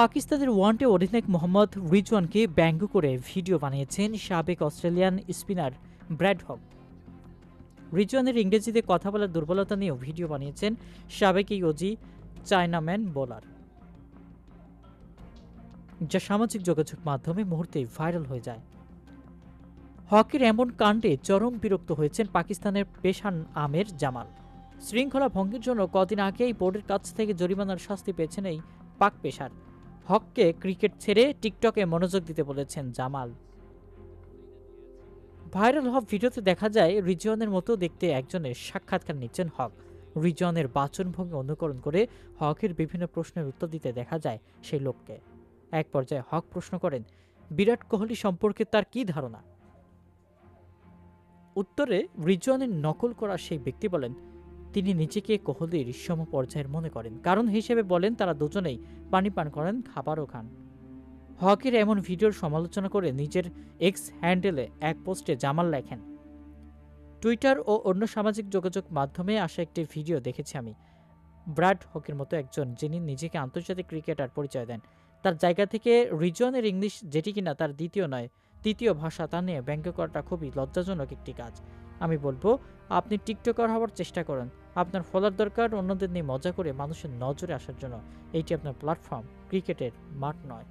পাকিস্তানের ওয়ানডে অধিনায়ক মোহাম্মদ রিজওয়ানকে ব্যঙ্গ করে ভিডিও বানিয়েছেন সাবেক অস্ট্রেলিয়ান স্পিনার ব্র্যাড হক। রিজওয়ানের ইংরেজিতে কথা বলার দুর্বলতা নিয়েও ভিডিও বানিয়েছেন সাবেক এই অজি চায়নাম্যান বোলার। যা সামাজিক যোগাযোগ মাধ্যমে মুহূর্তেই ভাইরাল হয়ে যায়। হকের এমন কাণ্ডে চরম বিরক্ত হয়েছেন পাকিস্তানের পেশান আমের জামাল। শৃঙ্খলা ভঙ্গের জন্য কদিন আগেই বোর্ডের কাছ থেকে জরিমানার শাস্তি পেয়েছেন এই পাক পেশার। হককে ক্রিকেট ছেড়ে টিকটকে মনোযোগ দিতে বলেছেন জামাল। ভাইরাল হওয়া ভিডিওতে দেখা যায়, রিজওয়ানের মতো দেখতে একজনের সাক্ষাৎকার নিচ্ছেন হক। রিজওয়ানের বাচনভঙ্গি অনুকরণ করে হকের বিভিন্ন প্রশ্নের উত্তর দিতে দেখা যায় সেই লোককে। এক পর্যায়ে হক প্রশ্ন করেন, বিরাট কোহলি সম্পর্কে তার কি ধারণা? উত্তরে, রিজওয়ানের নকল করা সেই ব্যক্তি বলেন তিনি নিজেকে কোহলির সম পর্যায়ের মনে করেন। কারণ হিসেবে বলেন, তারা দুজনেই পানি পান করেন, খাবারও খান। হকের এমন ভিডিওর সমালোচনা করে নিজের এক্স হ্যান্ডেলে এক পোস্টে জামাল লেখেন, টুইটার ও অন্য সামাজিক যোগাযোগ মাধ্যমে আসা একটি ভিডিও দেখেছি আমি। ব্র্যাড হকের মতো একজন যিনি নিজেকে আন্তর্জাতিক ক্রিকেটার পরিচয় দেন। তার জায়গা থেকে রিজনের ইংলিশ যেটি কিনা তার দ্বিতীয় নয়, তৃতীয় ভাষা তা নিয়ে ব্যঙ্গ করাটা খুবই লজ্জাজনক একটি কাজ। আমি বলব, আপনি টিকটকার হওয়ার চেষ্টা করেন। আপনার ফলার দরকার অন্যদের নিয়ে মজা করে মানুষের নজরে আসার জন্য। এইটি আপনার প্ল্যাটফর্ম, ক্রিকেটের মাঠ নয়।